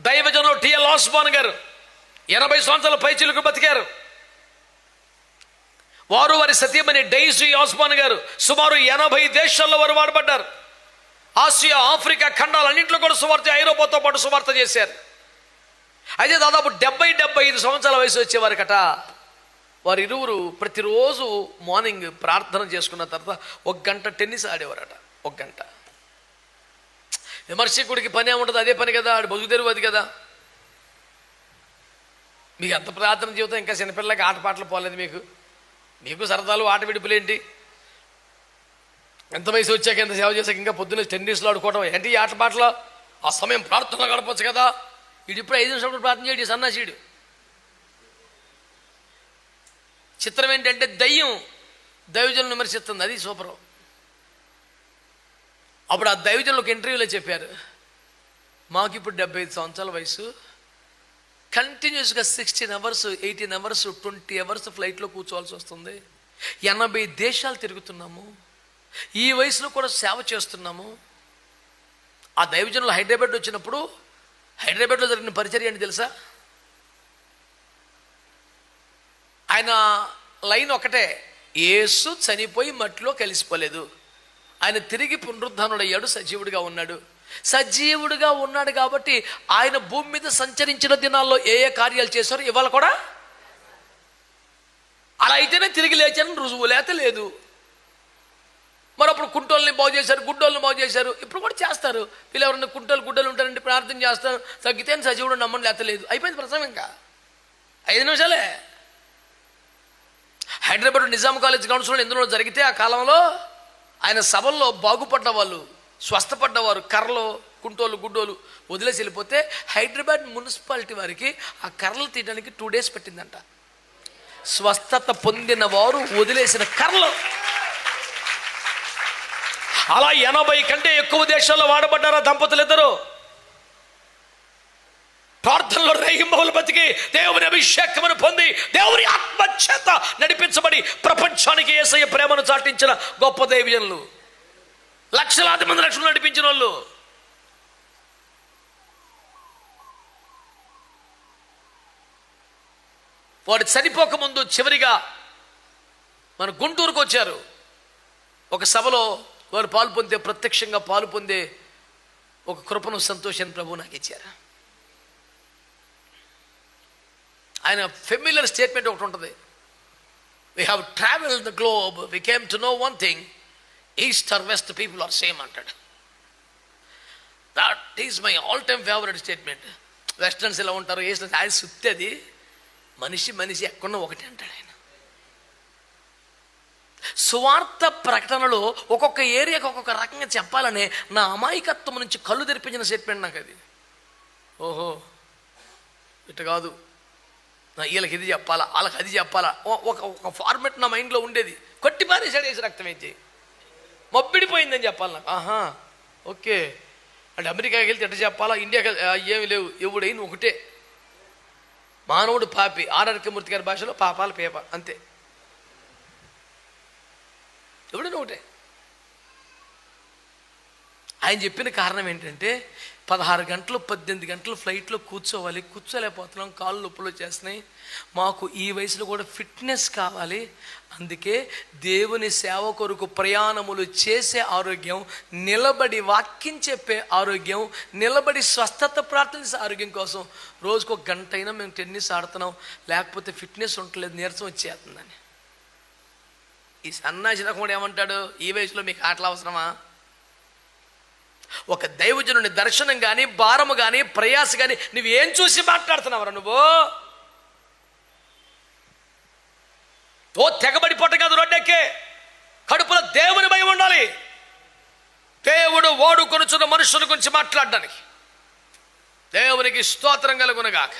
దైవజనులు టిఎల్ ఆస్మాన్ గారు ఎనభై సంవత్సరాల పైచిలకు బతికారు. వారు వారి సతీమణి డైజీ ఆస్మాన్ గారు సుమారు ఎనభై దేశాల్లో వారు వాడబడ్డారు. ఆసియా ఆఫ్రికా ఖండాలన్నింటిలో కూడా సువార్త ఐరోపాతో పాటు సువార్త చేశారు. అయితే దాదాపు డెబ్బై డెబ్బై ఐదు సంవత్సరాల వయసు వచ్చేవారికట వారు ఇరువురు ప్రతిరోజు మార్నింగ్ ప్రార్థన చేసుకున్న తర్వాత ఒక గంట టెన్నిస్ ఆడేవారట. ఒక గంట. విమర్శకుడికి పని ఏముంటుంది అదే పని కదా ఆడు బతుకు తెరువు అది కదా. మీకు ఎంత ప్రార్థన జీవితం ఇంకా చిన్నపిల్లలకి ఆటపాటలు పోలేదు మీకు. మీకు సరదాలు ఆట విడుపులేంటి? ఎంత వయసు వచ్చాక ఎంత సేవ చేశాక ఇంకా పొద్దున్నే టెన్నిస్లో ఆడుకోవడం ఏంటి ఈ ఆటపాటలో ఆ సమయం ప్రార్థన గడపచ్చు కదా. వీడు ఇప్పుడు ఐదు నిమిషాలు ప్రార్థన చేయడు సన్నాసీడు. చిత్రం ఏంటంటే దయ్యం దైవజనం విమర్శిస్తుంది అది సూపరం. అప్పుడు ఆ దైవజనులు ఒక ఇంటర్వ్యూలో చెప్పారు మాకు ఇప్పుడు డెబ్బై ఐదు సంవత్సరాల వయసు. కంటిన్యూస్గా sixteen hours eighteen hours twenty hours ఫ్లైట్లో కూర్చోవాల్సి వస్తుంది. ఎనభై దేశాలు తిరుగుతున్నాము. ఈ వయసులో కూడా సేవ చేస్తున్నాము. ఆ దైవజనులు హైదరాబాద్ వచ్చినప్పుడు హైదరాబాద్లో జరిగిన పరిచర్య అని తెలుసా? ఆయన లైన్ ఒకటే ఏసు చనిపోయి మట్టిలో కలిసిపోలేదు. ఆయన తిరిగి పునరుద్ధానుడయ్యాడు సజీవుడిగా ఉన్నాడు. సజీవుడిగా ఉన్నాడు కాబట్టి ఆయన భూమి మీద సంచరించిన దినాల్లో ఏ ఏ కార్యాలు చేశారో ఇవాళ కూడా అలా అయితేనే తిరిగి లేచాను రుజువు లేత లేదు. మరి అప్పుడు కుంటోళ్ళని బాగు చేశారు గుడ్డోళ్ళని బాగు చేశారు ఇప్పుడు కూడా చేస్తారు. వీళ్ళు ఎవరైనా కుంటోలు గుడ్డలు ఉంటారండి ప్రార్థన చేస్తారు తగ్గితే సజీవుడు నమ్మని లేతలేదు అయిపోయింది ప్రసంగం ఇంకా. ఐదు నిమిషాలే. హైదరాబాద్ నిజాం కాలేజ్ కౌన్సిల్ ఎందులో జరిగితే ఆ కాలంలో ఆయన సభల్లో బాగుపడ్డ వాళ్ళు స్వస్థపడ్డవారు కర్రలు కుంటోలు గుడ్డోలు వదిలేసి వెళ్ళిపోతే హైదరాబాద్ మున్సిపాలిటీ వారికి ఆ కర్రలు తీయడానికి టూ డేస్ పెట్టిందంట. స్వస్థత పొందిన వారు వదిలేసిన కర్రలు. అలా ఎనభై కంటే ఎక్కువ దేశాల్లో వాడబడ్డారా దంపతులు ఇద్దరు? ప్రార్థనలో రేగింబవులు బతికి దేవుని అభిషేకమును పొంది దేవుని ఆత్మచేత నడిపించబడి ప్రపంచానికి ఏసయ్య ప్రేమను చాటించిన గొప్ప దేవిజనులు లక్షలాది మంది లక్షలు నడిపించిన వాళ్ళు. వాడు చనిపోక ముందు చివరిగా మన గుంటూరుకు వచ్చారు. ఒక సభలో వారు పాలు పొందే ప్రత్యక్షంగా పాలు పొందే ఒక కృపను సంతోషాన్ని ప్రభు నాకు ఇచ్చారు ఆయన ఫెమిలియర్ స్టేట్మెంట్ ఒకటి ఉంటుంది. We have travel the globe we came to know one thing east or west people are same అంటాడు. That is my all time favourite statement westerns ఎలా ఉంటారు? ఈస్ట్ ఆయన సుత్తి అది మనిషి మనిషి ఎక్కడో ఒకటి అంటాడు ఆయన. సువార్త ప్రకటనలో ఒక్కొక్క ఏరియాకి ఒక్కొక్క రకంగా చెప్పాలనే నా అమాయకత్వం నుంచి కళ్ళు తెరిపించిన స్టేట్మెంట్ నాకు అది. ఓహో ఇటు కాదు. వీళ్ళకి ఇది చెప్పాలా వాళ్ళకి అది చెప్పాలా? ఓ- ఒక ఒక ఫార్మెట్ నా మైండ్లో ఉండేది. కొట్టి పారేసాడు వేసి రక్తం ఏంటి మబ్బిడిపోయిందని చెప్పాలి నాకు. ఆహా ఓకే. అంటే అమెరికాకి వెళ్తే ఎట్ట చెప్పాలా? ఇండియాకి ఏమి లేవు. ఎవడైంది ఒకటే. మానవుడు పాపి. ఆర్ఆర్కే మూర్తి గారి భాషలో పాపాల పేప. అంతే. ఎవడైనా ఒకటే. ఆయన చెప్పిన కారణం ఏంటంటే పదహారు గంటలు పద్దెనిమిది గంటలు ఫ్లైట్లో కూర్చోవాలి. కూర్చోలేకపోతున్నాం కాళ్ళు నొప్పులు వచ్చేస్తున్నాయి. మాకు ఈ వయసులో కూడా ఫిట్నెస్ కావాలి. అందుకే దేవుని సేవ కొరకు ప్రయాణములు చేసే ఆరోగ్యం నిలబడి వాక్యం చెప్పే ఆరోగ్యం నిలబడి స్వస్థత ప్రార్థించే ఆరోగ్యం కోసం రోజుకు ఒక గంట అయినా మేము టెన్నిస్ ఆడుతున్నాం. లేకపోతే ఫిట్నెస్ ఉండలేదు నీరసం వచ్చేస్తుందని. ఈ సన్నాసి రకముడు ఏమంటాడు? ఈ వయసులో మీకు ఆటలు అవసరమా? ఒక దైవజనుని దర్శనం కానీ భారము కానీ ప్రయాస కానీ నువ్వేం చూసి మాట్లాడుతున్నావురా నువ్వు? ఓ తెగబడిపోట కాదు రోడ్డెక్కే. కడుపులో దేవుని భయం ఉండాలి. దేవుడు ఓడుకొనుచున్న మనుషుల గురించి మాట్లాడడానికి. దేవునికి స్తోత్రం కలుగునగాక.